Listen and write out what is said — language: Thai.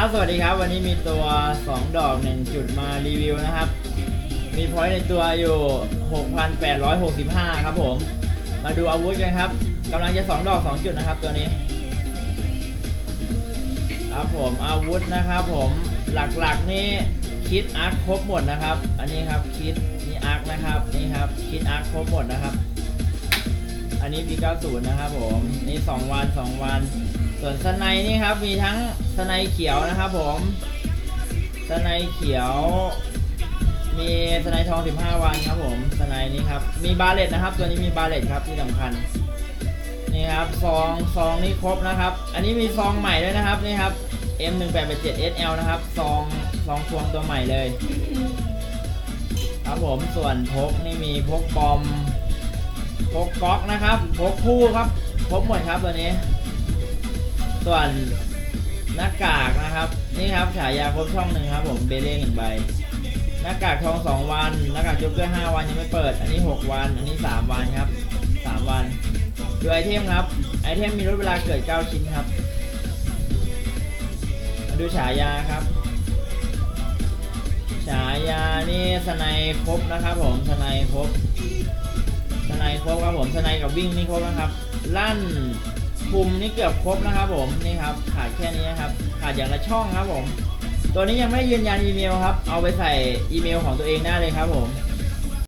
ครับ สวัสดีครับ วันนี้มีตัว 2 ดอก 1 จุดมารีวิวนะครับ มีพอยต์ในตัวอยู่ 6,865 ครับผม มาดูอาวุธกันครับกำลังจะ 2 ดอก 2 จุดนะครับตัวนี้ ครับผมอาวุธนะครับผมหลักๆนี่คิดอาร์คครบหมดนะครับ อันนี้ครับคิดนี่อาร์คนะครับนี่ครับคิดอาร์คครบหมดนะครับ อันนี้ปี90นะครับผมนี่ 2 วัน 2 วัน ส่วนสไนนี่ครับมีทั้งสไนเขียวนะครับผมสไนเขียว มีสไนทอง 15 วันครับผมสไนนี้ครับมีบาเลตนะครับ ตัวนี้มีบาเลตครับที่สำคัญนี่ครับซองซองนี่ครบนะครับ อันนี้มีซองใหม่ด้วยนะครับนี่ครับ M1887 SL นะครับซองซองพวงตัวใหม่เลย ครับผมส่วนพกนี่มีพกปอมพกก๊อกนะครับพกคู่ครับพกหมดครับตัวนี้ ส่วนหน้ากากนะครับ นี่ครับฉายาครบช่องหนึ่งครับ ผมเบเล่หนึ่งใบหน้ากากทองสองวันหน้ากากจ๊กเกอร์ห้าวันยังไม่เปิด อันนี้หกวัน อันนี้สามวันครับสามวันดูไอเทมครับไอเทมมีลดเวลาเกิดเก้าชิ้นครับมาดูฉายาครับ ฉายานี่สไนครบนะครับ ผมสไนครบสไนครบครับผมสไนกับวิ่งนี่ครบนะครับ ลั่น คุมนี่เกือบครบนะครับ ผมนี่ครับขาดแค่นี้นะครับ ขาดอย่างละช่องครับผม ตัวนี้ยังไม่ยืนยันอีเมลครับ เอาไปใส่อีเมลของตัวเองได้เลยครับผม